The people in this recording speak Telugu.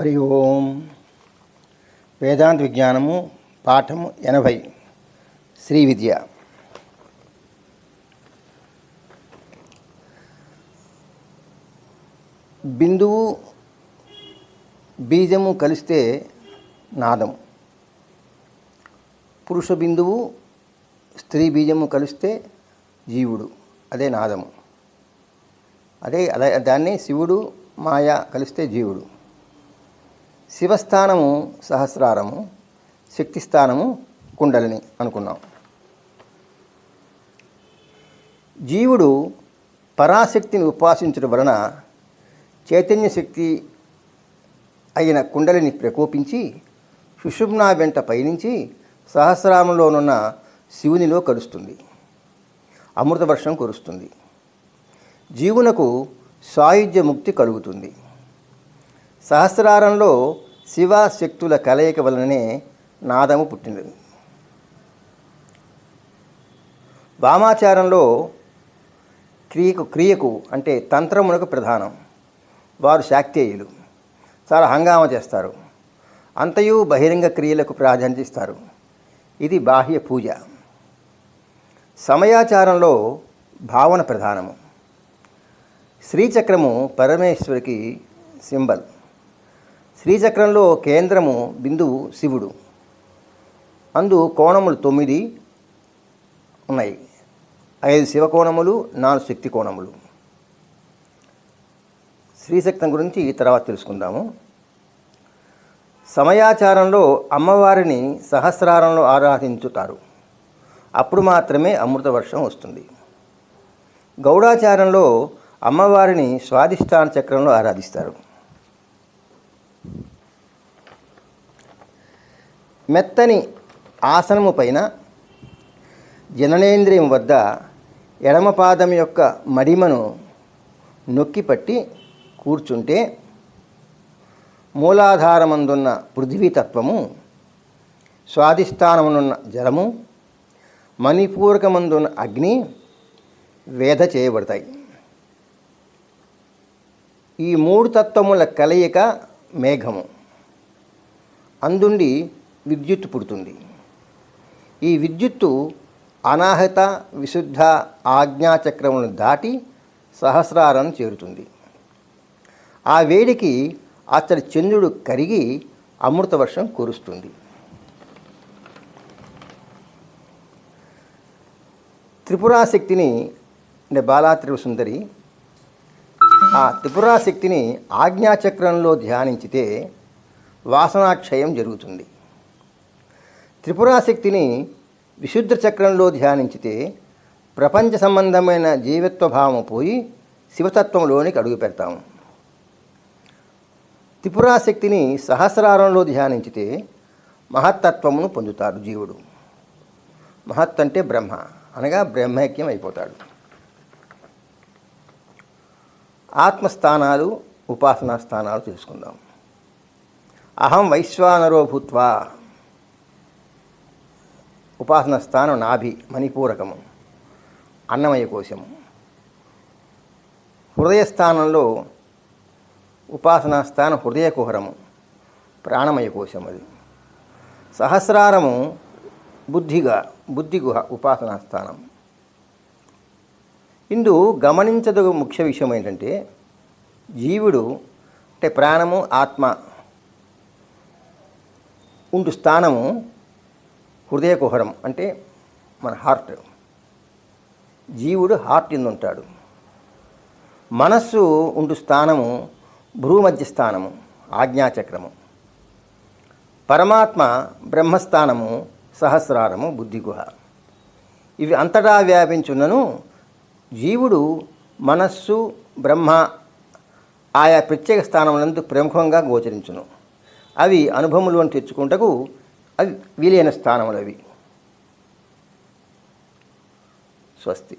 హరి ఓం. వేదాంత విజ్ఞానము పాఠము ఎనభై శ్రీ విద్య. బిందువు బీజము కలిస్తే నాదం పురుష బిందువు స్త్రీ బీజము కలిస్తే జీవుడు అదే నాదము. అదే అదే దాన్ని శివుడు మాయ కలిస్తే జీవుడు. శివస్థానము సహస్రారము శక్తిస్థానము కుండలిని అనుకున్నాం. జీవుడు పరాశక్తిని ఉపాసించడం వలన చైతన్య శక్తి అయిన కుండలిని ప్రకోపించి సుషుమ్నా వెంట పయనించి సహస్రామంలోనున్న శివునిలో కలుస్తుంది అమృతవర్షం కురుస్తుంది. జీవునకు సాయుధ్య ముక్తి కలుగుతుంది. సహస్రారంలో శివ శక్తుల కలయిక వలననే నాదము పుట్టినది వామాచారంలో క్రియకు క్రియకు అంటే తంత్రమునకు ప్రధానం. వారు శాక్తేయులు. చాలా హంగామా చేస్తారు. అంతయు బహిరంగ క్రియలకు ప్రాధాన్యత ఇస్తారు. ఇది బాహ్య పూజ. సమయాచారంలో భావన ప్రధానము. శ్రీచక్రము పరమేశ్వరికి సింబల్. శ్రీచక్రంలో కేంద్రము బిందువు శివుడు. అందు కోణములు తొమ్మిది ఉన్నాయి. ఐదు శివకోణములు నాలుగు శక్తి కోణములు శ్రీశక్తం గురించి తర్వాత తెలుసుకుందాము. సమయాచారంలో అమ్మవారిని సహస్రారంలో ఆరాధించుతారు. అప్పుడు మాత్రమే అమృత వర్షం వస్తుంది. గౌడాచారంలో అమ్మవారిని స్వాధిష్టాన చక్రంలో ఆరాధిస్తారు. మెత్తని ఆసనము పైన జననేంద్రియం వద్ద ఎడమ పాదం యొక్క మడిమను నొక్కి పట్టి కూర్చుంటే మూలాధారమందున్న పృథివీతత్వము స్వాధిష్టానమునున్న జలము మణిపూరకమందున్న అగ్ని వేద చేయబడతాయి. ఈ మూడు తత్వముల కలయిక మేఘము. అందుండి విద్యుత్తు పుడుతుంది. ఈ విద్యుత్తు అనాహత విశుద్ధ ఆజ్ఞాచక్రములను దాటి సహస్రారం చేరుతుంది. ఆ వేడికి అతడి చంద్రుడు కరిగి అమృత వర్షం కురుస్తుంది. త్రిపురాశక్తిని అంటే బాలా త్రిపుర సుందరి ఆ త్రిపురాశక్తిని ఆజ్ఞాచక్రంలో ధ్యానించితే వాసనాక్షయం జరుగుతుంది. త్రిపురాశక్తిని విశుద్ధ చక్రంలో ధ్యానించితే ప్రపంచ సంబంధమైన జీవత్వ భావము పోయి శివతత్వంలోనికి అడుగు పెడతాము త్రిపురాశక్తిని సహస్రారంలో ధ్యానించితే మహత్తత్వమును పొందుతాడు జీవుడు. మహత్ అంటే బ్రహ్మ అనగా బ్రహ్మైక్యం అయిపోతాడు. ఆత్మస్థానాలు ఉపాసనా స్థానాలు తెలుసుకుందాం. అహం వైశ్వానరో భూత్వా. ఉపాసన స్థానం నాభి మణిపూరకము అన్నమయ కోశము. హృదయ స్థానంలో ఉపాసనా స్థానం హృదయ కుహరము ప్రాణమయ కోశం అది. సహస్రారము బుద్ధిగా బుద్ధి గుహ ఉపాసనా స్థానం. ఇందు గమనించదగు ముఖ్య విషయం ఏంటంటే జీవుడు అంటే ప్రాణము ఆత్మ ఉండు స్థానము హృదయ కుహరం అంటే మన హార్ట్. జీవుడు హార్ట్ ఎందు ఉంటాడు. మనస్సు ఉండు స్థానము భ్రూమధ్య స్థానము ఆజ్ఞాచక్రము. పరమాత్మ బ్రహ్మస్థానము సహస్రారము బుద్ధిగుహ. ఇవి అంతటా వ్యాపించున్నను జీవుడు మనస్సు బ్రహ్మ ఆయా ప్రత్యేక స్థానములందు ప్రముఖంగా గోచరించును. అవి అనుభవములు తెచ్చుకుంటకు అవి వీలైన స్థానములు అవి స్వస్తి.